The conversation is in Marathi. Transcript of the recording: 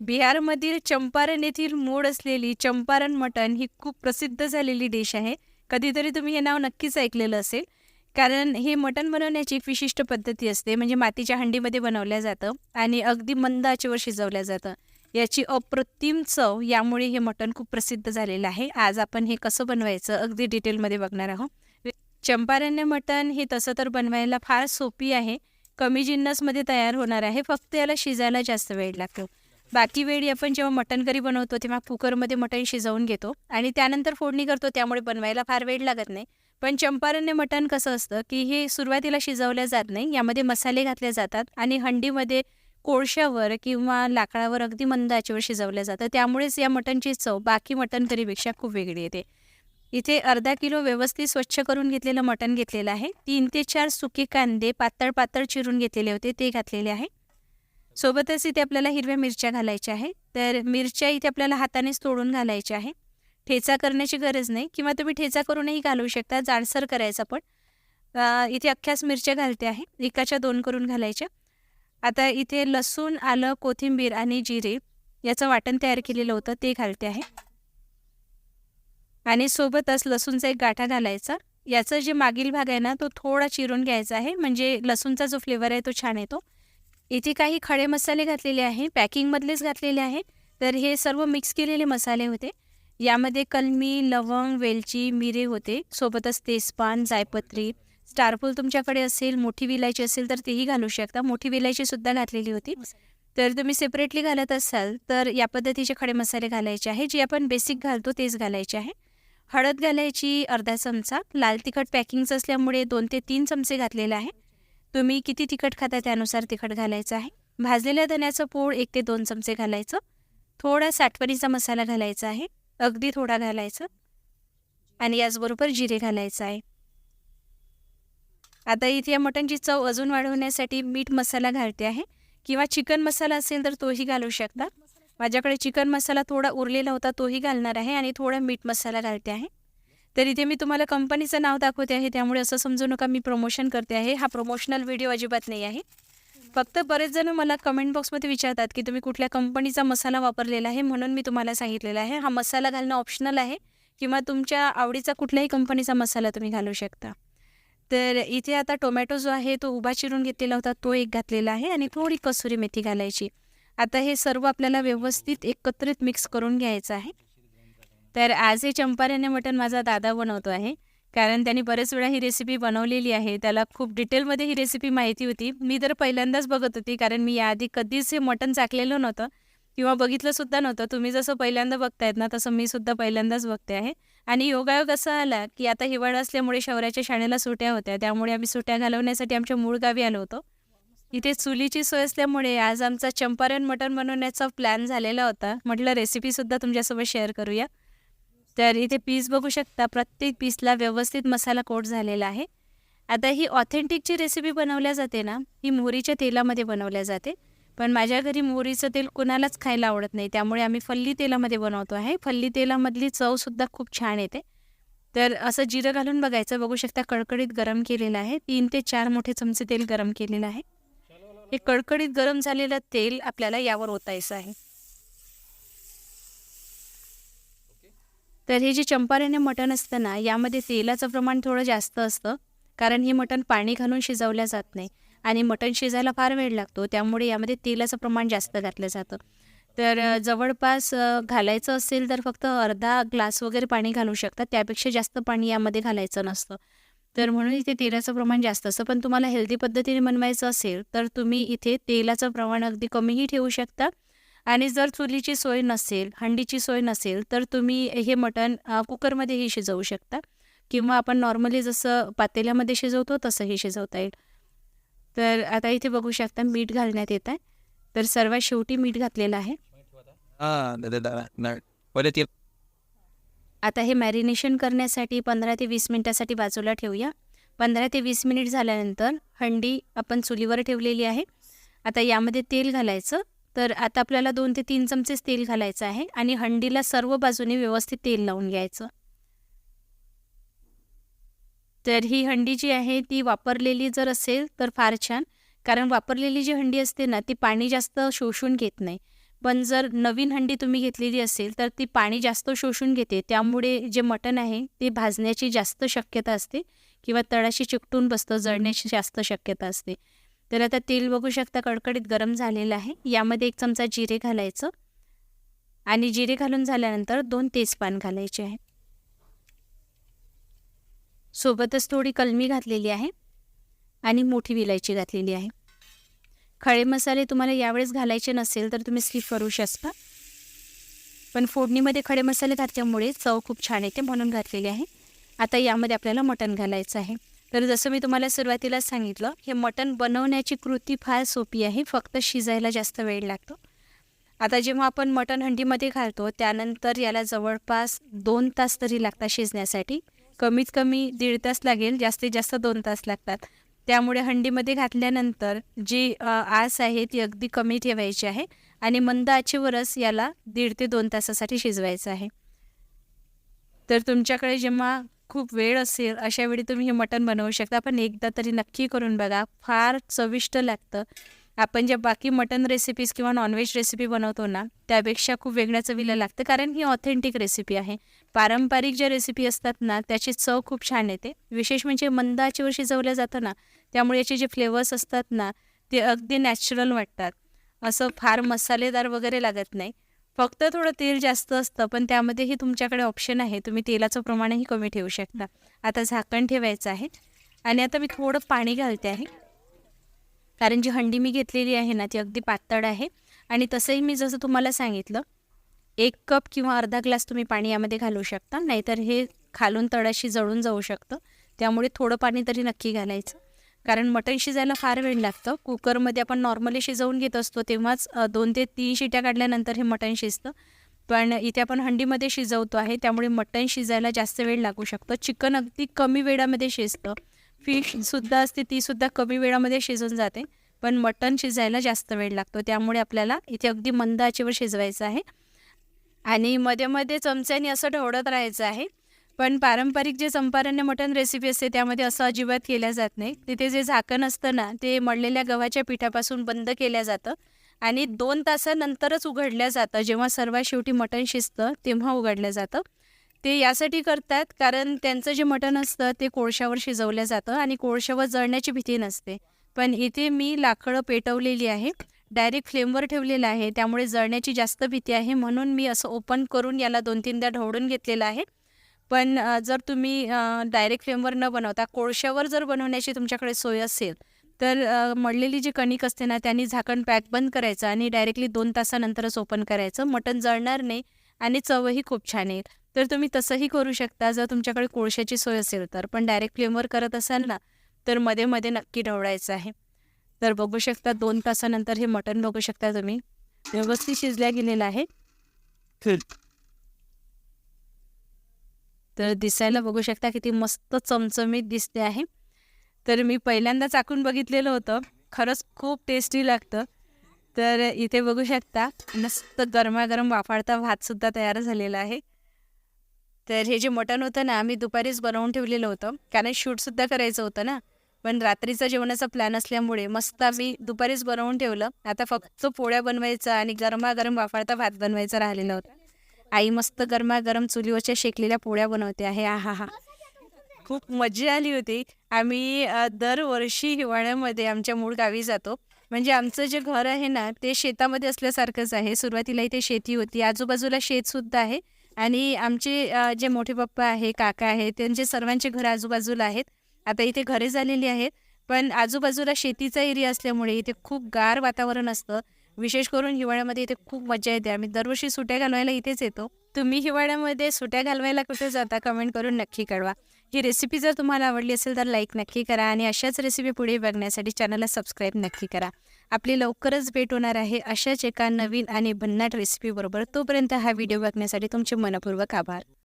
बिहारमधील चंपारण येथील मूळ असलेली चंपारण मटण ही खूप प्रसिद्ध झालेली डिश आहे. कधीतरी तुम्ही हे नाव नक्कीच ऐकलेलं असेल. कारण हे मटण बनवण्याची एक विशिष्ट पद्धती असते म्हणजे मातीच्या हंडीमध्ये बनवलं जातं आणि अगदी मंद आचेवर शिजवल्या जातं. याची अप्रतिम चव यामुळे हे मटण खूप प्रसिद्ध झालेलं आहे. आज आपण हे कसं बनवायचं अगदी डिटेलमध्ये बघणार आहोत. चंपारण्य मटण हे तसं तर बनवायला फार सोपी आहे. कमी जिन्नसमध्ये तयार होणार आहे. फक्त याला शिजायला जास्त वेळ लागतो. बाकी वेळी आपण जेव्हा मटण करी बनवतो तेव्हा कुकरमध्ये मटण शिजवून घेतो आणि त्यानंतर फोडणी करतो त्यामुळे बनवायला फार वेळ लागत नाही. पण चंपारण्य मटण कसं असतं की हे सुरुवातीला शिजवल्या जात नाही यामध्ये मसाले घातले जातात आणि हंडीमध्ये कोळशावर किंवा लाकडावर अगदी मंद आचेवर शिजवलं जातं. त्यामुळेच या मटणची चव बाकी मटण करीपेक्षा खूप वेगळी येते. इथे अर्धा किलो व्यवस्थित स्वच्छ करून घेतलेलं मटण घेतलेलं आहे. तीन ते चार सुके कांदे पातळ पातळ चिरून घेतलेले होते ते घातलेले आहे. सोबतच इथे आपल्याला हिरव्या मिरच्या घालायच्या आहे तर मिरच्या इथे आपल्याला हातानेच तोडून घालायच्या आहे ठेचा करण्याची गरज नाही किंवा तुम्ही ठेचा करूनही घालू शकता. जाडसर करायचा पण इथे अख्ख्याच मिरच्या घालते आहे. एकाच्या दोन करून घालायच्या. आता इथे लसूण आलं कोथिंबीर आणि जिरे याचं वाटण तयार केलेलं होतं. ते घालते आहे. आणि सोबतच लसूणचा एक गाठा घालायचा. याचं जे मागील भाग आहे ना तो थोडा चिरून घ्यायचा आहे. म्हणजे लसूणचा जो फ्लेवर आहे तो छान येतो. इथे काही खडे मसाले घातलेले आहे पॅकिंगमधलेच घातलेले आहे. तर हे सर्व मिक्स केलेले मसाले होते. यामध्ये कलमी लवंग वेलची मिरे होते. सोबतच तेजपान जायपत्री स्टारफूल तुमच्याकडे असेल मोठी विलायची असेल तर तेही घालू शकता. मोठी विलायची सुद्धा घातलेली होती. तर तुम्ही सेपरेटली घालत असाल तर या पद्धतीचे खडे मसाले घालायचे आहे. जे आपण बेसिक घालतो तेच घालायचे आहे. हळद घालायची अर्धा चमचा. लाल तिखट पॅकिंगचं असल्यामुळे दोन ते तीन चमचे घातलेले आहे. तुम्ही किती तिखट खाता त्यानुसार तिखट घालायचं आहे? भाजलेल्या धण्याचं पोळ एक ते दोन चमचे घालायचं. थोडा साठवणीचा मसाला घालायचा आहे. अगदी थोडा घालायचं. आणि याचबरोबर जिरे घालायचं आहे. आता इथे या मटणची चव अजून वाढवण्यासाठी मीठ मसाला घालते आहे. किंवा चिकन मसाला असेल तर तोही घालू शकता. माझ्याकडे चिकन मसाला थोडा उरलेला होता तोही घालणार आहे आणि थोडा मीठ मसाला घालते आहे. तर इथे मी तुम्हाला कंपनीचं नाव दाखवते आहे. त्यामुळे असं समजू नका मी प्रमोशन करते आहे. हा प्रमोशनल व्हिडिओ अजिबात नाही आहे. फक्त बरेच जण मला कमेंट बॉक्समध्ये विचारतात की तुम्ही कुठल्या कंपनीचा मसाला वापरलेला आहे म्हणून मी तुम्हाला सांगितलेला आहे. हा मसाला घालणं ऑप्शनल आहे किंवा तुमच्या आवडीचा कुठल्याही कंपनीचा मसाला तुम्ही घालू शकता. तर इथे आता टोमॅटो जो आहे तो उभा चिरून घेतलेला होता तो एक घातलेला आहे आणि थोडी कसुरी मेथी घालायची. आता हे सर्व आपल्याला व्यवस्थित एकत्रित मिक्स करून घ्यायचं आहे. तर आज हे चंपारण्य मटण माझा दादा बनवतो आहे. कारण त्यांनी बरेच वेळा ही रेसिपी बनवलेली आहे. त्याला खूप डिटेलमध्ये ही रेसिपी माहिती होती. मी तर पहिल्यांदाच बघत होती. कारण मी याआधी कधीच हे मटण चाकलेलं नव्हतं. किंवा बघितलं सुद्धा नव्हतं. तुम्ही जसं पहिल्यांदा बघतायत ना तसं मी सुद्धा पहिल्यांदाच बघते आहे. आणि योगायोग असा आला की आता हिवाळा असल्यामुळे शहराच्या शाळेला सुट्या होत्या. त्यामुळे आम्ही सुट्या घालवण्यासाठी आमच्या मूळ गावी आलो होतो. इथे चुलीची सोय असल्यामुळे आज आमचा चंपारण मटण बनवण्याचा प्लॅन झालेला होता. म्हटलं रेसिपीसुद्धा तुमच्यासोबत शेअर करूया. तर इथे पीस बघू शकता प्रत्येक पीसला व्यवस्थित मसाला कोट झालेला आहे. आता ही ऑथेंटिकची रेसिपी बनवल्या जाते ना ही मोहरीच्या तेलामध्ये बनवल्या जाते. पण माझ्या घरी मोहरीचं तेल कुणालाच खायला आवडत नाही त्यामुळे आम्ही फल्ली तेलामध्ये बनवतो आहे. फल्ली तेलामधली चवसुद्धा खूप छान येते. तर असं जिरं घालून बघायचं बघू शकता कडकडीत गरम केलेलं आहे. तीन ते चार मोठे चमचे तेल गरम केलेलं आहे. हे कडकडीत गरम झालेलं तेल आपल्याला यावर ओतायचं आहे. तर हे जे चंपारण्य मटण असतं ना यामध्ये तेलाचं प्रमाण थोडं जास्त असतं कारण हे मटण पाणी घालून शिजवल्या जात नाही. आणि मटण शिजायला फार वेळ लागतो त्यामुळे यामध्ये तेलाचं प्रमाण जास्त घातलं जातं. तर जवळपास घालायचं असेल तर फक्त अर्धा ग्लास वगैरे पाणी घालू शकतात त्यापेक्षा जास्त पाणी यामध्ये घालायचं नसतं. तर म्हणून इथे तेलाचं प्रमाण जास्त असतं. पण तुम्हाला हेल्दी पद्धतीने बनवायचं असेल तर तुम्ही इथे तेलाचं प्रमाण अगदी कमीही ठेवू शकता आणि जर चुलीची सोय नसेल हंडीची सोय नसेल तर तुम्ही हे मटण कुकरमध्येही शिजवू शकता. किंवा आपण नॉर्मली जसं पातेल्यामध्ये शिजवतो तसंही शिजवता येईल. तर आता इथे बघू शकता मीठ घालण्यात येत आहे तर सर्वात शेवटी मीठ घातलेलं आहे. आता हे मॅरिनेशन करण्यासाठी पंधरा ते वीस मिनटासाठी बाजूला ठेवूया. पंधरा ते वीस मिनिट झाल्यानंतर हंडी आपण चुलीवर ठेवलेली आहे. आता यामध्ये तेल घालायचं. तर आता आपल्याला दोन ते तीन चमचेच तेल घालायचं आहे आणि हंडीला सर्व बाजूने व्यवस्थित तेल लावून घ्यायचं. तर ही हंडी जी आहे ती वापरलेली जर असेल तर फार छान. कारण वापरलेली जी हंडी असते ना ती पाणी जास्त शोषून घेत नाही. पण जर नवीन हंडी तुम्ही घेतलेली असेल तर ती पाणी जास्त शोषून घेते. त्यामुळे जे मटण आहे ते भाजण्याची जास्त शक्यता असते किंवा तळाशी चिकटून बसतं जळण्याची जास्त शक्यता असते. तर आता तेल बघू शकता कडकडीत गरम झालेलं आहे. यामध्ये एक चमचा जिरे घालायचं. आणि जिरे घालून झाल्यानंतर दोन तेजपान घालायचे आहे. सोबतच थोडी कलमी घातलेली आहे. आणि मोठी विलायची घातलेली आहे. खडे मसाले तुम्हाला यावेळेस घालायचे नसेल तर तुम्ही स्किप करू शकता. पण फोडणीमध्ये खडे मसाले घातल्यामुळे चव खूप छान येते म्हणून घातलेली आहे. आता यामध्ये आपल्याला मटण घालायचं आहे. तर जसं मी तुम्हाला सुरुवातीला सांगितलं हे मटण बनवण्याची कृती फार सोपी आहे. फक्त शिजायला जास्त वेळ लागतो. आता जेव्हा आपण मटण हंडीमध्ये घालतो त्यानंतर याला जवळपास दोन तास तरी लागतात शिजण्यासाठी. कमीत कमी दीड तास लागेल जास्तीत जास्त दोन तास लागतात. त्यामुळे हंडीमध्ये घातल्यानंतर जी आस आहे ती अगदी कमी ठेवायची आहे आणि मंद आचेवरच याला दीड ते दोन तासासाठी शिजवायचं आहे. तर तुमच्याकडे जेव्हा खूप वेळ असेल अशा वेळी तुम्ही हे मटण बनवू शकता. पण एकदा तरी नक्की करून बघा. फार चविष्ट लागतं. आपण ज्या बाकी मटन रेसिपीज किंवा नॉनव्हेज रेसिपी बनवतो ना त्यापेक्षा खूप वेगळ्या चवीला लागतं. कारण ही ऑथेंटिक रेसिपी आहे. पारंपरिक ज्या रेसिपी असतात ना त्याची चव खूप छान येते. विशेष म्हणजे मंद आचेवर शिजवल्या जातं ना त्यामुळे याचे जे फ्लेवर्स असतात ना ते अगदी नॅचरल वाटतात. असं फार मसालेदार वगैरे लागत नाही. फक्त थोडं तेल जास्त असतं पण त्यामध्येही तुमच्याकडे ऑप्शन आहे. तुम्ही तेलाचं प्रमाणही कमी ठेवू शकता. आता झाकण ठेवायचं आहे. आणि आता मी थोडं पाणी घालते आहे. कारण जी हंडी मी घेतलेली आहे ना ती अगदी पातळ आहे. आणि तसंही मी जसं तुम्हाला सांगितलं एक कप किंवा अर्धा ग्लास तुम्ही पाणी यामध्ये घालू शकता. नाहीतर हे खालून तळाशी जळून जाऊ शकतं. त्यामुळे थोडं पाणी तरी नक्की घालायचं. कारण मटण शिजायला फार वेळ लागतं. कुकरमध्ये आपण नॉर्मली शिजवून घेत असतो तेव्हाच दोन ते तीन शिट्या काढल्यानंतर हे मटण शिजतं. पण इथे आपण हंडीमध्ये शिजवतो आहे त्यामुळे मटण शिजायला जास्त वेळ लागू शकतो. चिकन अगदी कमी वेळामध्ये शिजतं. फिशसुद्धा असते तीसुद्धा कमी वेळामध्ये शिजून जाते. पण मटण शिजायला जास्त वेळ लागतो. त्यामुळे आपल्याला इथे अगदी मंद आचेवर शिजवायचं आहे. आणि मध्ये मध्ये चमच्याने असं ढवळत राहायचं आहे. पण पारंपरिक जे चंपारण्य मटण रेसिपी असते त्यामध्ये असं अजिबात केल्या जात नाही. तिथे जे झाकण असतं ना ते मळलेल्या गव्हाच्या पिठापासून बंद केल्या जातं आणि दोन तासानंतरच उघडल्या जातं. जेव्हा सर्वात शेवटी मटण शिजतं तेव्हा उघडलं जातं. ते यासाठी करतात कारण त्यांचं जे मटण असतं ते कोळशावर शिजवलं जातं आणि कोळशावर जळण्याची भीती नसते. पण इथे मी लाकडं पेटवलेली आहे डायरेक्ट फ्लेमवर ठेवलेलं आहे. त्यामुळे जळण्याची जास्त भीती आहे म्हणून मी असं ओपन करून याला दोन तीनदा ढवळून घेतलेलं आहे. पण जर तुम्ही डायरेक्ट फ्लेमवर न बनवता कोळशावर जर बनवण्याची तुमच्याकडे सोय असेल तर मळलेली जी कणिक असते ना त्यांनी झाकण पॅक बंद करायचं आणि डायरेक्टली दोन तासानंतरच ओपन करायचं. मटण जळणार नाही आणि चवही खूप छान येईल. तर तुम्ही तसंही करू शकता जर तुमच्याकडे कोळशाची सोय असेल तर. पण डायरेक्ट फ्लेमवर करत असाल ना तर मध्ये मध्ये नक्की ढवळायचं आहे. तर बघू शकता दोन तासानंतर हे मटण बघू शकता तुम्ही. व्यवस्थित शिजल्या गेलेलं आहे. तर दिसायला बघू शकता किती मस्त चमचमीत दिसते आहे. तर मी पहिल्यांदा चाकून बघितलेलं होतं. खरंच खूप टेस्टी लागतं. तर इथे बघू शकता मस्त गरमागरम वाफाळता भातसुद्धा तयार झालेला आहे. तर हे जे मटण होतं ना आम्ही दुपारीच बनवून ठेवलेलं होतं. कारण शूटसुद्धा करायचं होतं ना. पण रात्रीचा जेवणाचा प्लॅन असल्यामुळे मस्त आम्ही दुपारीच बनवून ठेवलं. आता फक्त पोळ्या बनवायचा आणि गरमागरम वाफाळता भात बनवायचा राहिलेला होता. आई मस्त गरमागरम चुलीवरच्या शेकलेल्या पोळ्या बनवते आहे आहा हा खूप मजा आली होती. आम्ही दरवर्षी हिवाळ्यामध्ये आमच्या मूळ गावी जातो. म्हणजे आमचं जे घर आहे ना ते शेतामध्ये असल्यासारखंच आहे. सुरुवातीला इथे शेती होती. आजूबाजूला शेतसुद्धा आहे. आणि आमचे जे मोठे पप्पा आहे काका आहे त्यांचे सर्वांचे घर आजूबाजूला आहेत. आता इथे घरे झालेली आहेत. पण आजूबाजूला शेतीचा एरिया असल्यामुळे इथे खूप गार वातावरण असतं. विशेष करून हिवाळ्यामध्ये इथे खूप मजा येते. आम्ही दरवर्षी सुट्या घालवायला इथेच येतो. तुम्ही हिवाळ्यामध्ये सुट्या घालवायला कुठे जाता कमेंट करून नक्की कळवा. ही रेसिपी जर तुम्हाला आवडली असेल तर लाईक नक्की करा आणि अशाच रेसिपी पुढे बघण्यासाठी चॅनलला सबस्क्राईब नक्की करा. आपली लवकरच भेट होणार आहे अशाच एका नवीन आणि भन्नाट रेसिपीबरोबर तोपर्यंत हा व्हिडिओ बघण्यासाठी तुमचे मनपूर्वक आभार.